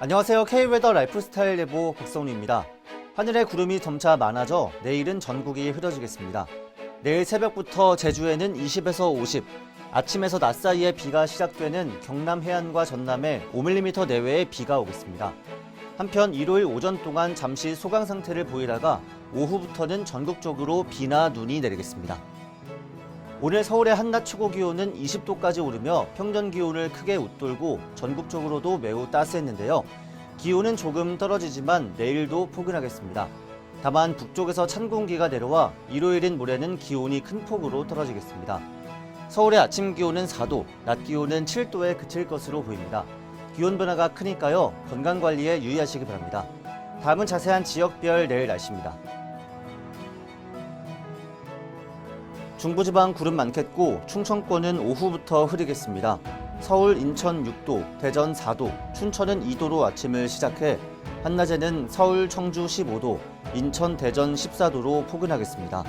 안녕하세요. K웨더 라이프스타일 예보 박성훈입니다. 하늘에 구름이 점차 많아져 내일은 전국이 흐려지겠습니다. 내일 새벽부터 제주에는 20에서 50, 아침에서 낮 사이에 비가 시작되는 경남 해안과 전남에 5mm 내외의 비가 오겠습니다. 한편 일요일 오전 동안 잠시 소강 상태를 보이다가 오후부터는 전국적으로 비나 눈이 내리겠습니다. 오늘 서울의 한낮 최고 기온은 20도까지 오르며 평년 기온을 크게 웃돌고 전국적으로도 매우 따스했는데요. 기온은 조금 떨어지지만 내일도 포근하겠습니다. 다만 북쪽에서 찬 공기가 내려와 일요일인 모레는 기온이 큰 폭으로 떨어지겠습니다. 서울의 아침 기온은 4도, 낮 기온은 7도에 그칠 것으로 보입니다. 기온 변화가 크니까요. 건강 관리에 유의하시기 바랍니다. 다음은 자세한 지역별 내일 날씨입니다. 중부지방 구름 많겠고 충청권은 오후부터 흐리겠습니다. 서울, 인천 6도, 대전 4도, 춘천은 2도로 아침을 시작해 한낮에는 서울, 청주 15도, 인천, 대전 14도로 포근하겠습니다.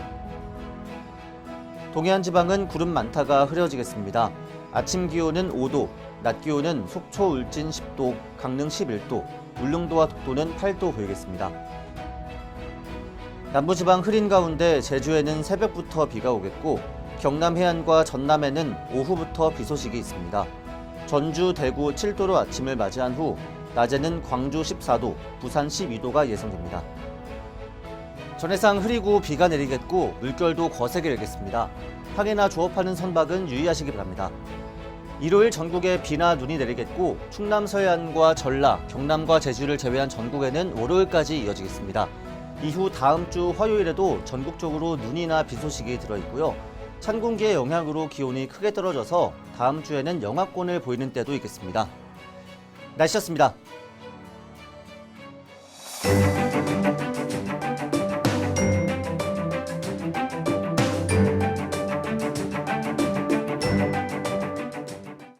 동해안 지방은 구름 많다가 흐려지겠습니다. 아침 기온은 5도, 낮 기온은 속초, 울진 10도, 강릉 11도, 울릉도와 독도는 8도 보이겠습니다. 남부지방 흐린 가운데 제주에는 새벽부터 비가 오겠고 경남 해안과 전남에는 오후부터 비 소식이 있습니다. 전주, 대구 7도로 아침을 맞이한 후 낮에는 광주 14도, 부산 12도가 예상됩니다. 전해상 흐리고 비가 내리겠고 물결도 거세게 일겠습니다. 항해나 조업하는 선박은 유의하시기 바랍니다. 일요일 전국에 비나 눈이 내리겠고 충남 서해안과 전라, 경남과 제주를 제외한 전국에는 월요일까지 이어지겠습니다. 이후 다음 주 화요일에도 전국적으로 눈이나 비 소식이 들어있고요. 찬 공기의 영향으로 기온이 크게 떨어져서 다음 주에는 영하권을 보이는 때도 있겠습니다. 날씨였습니다.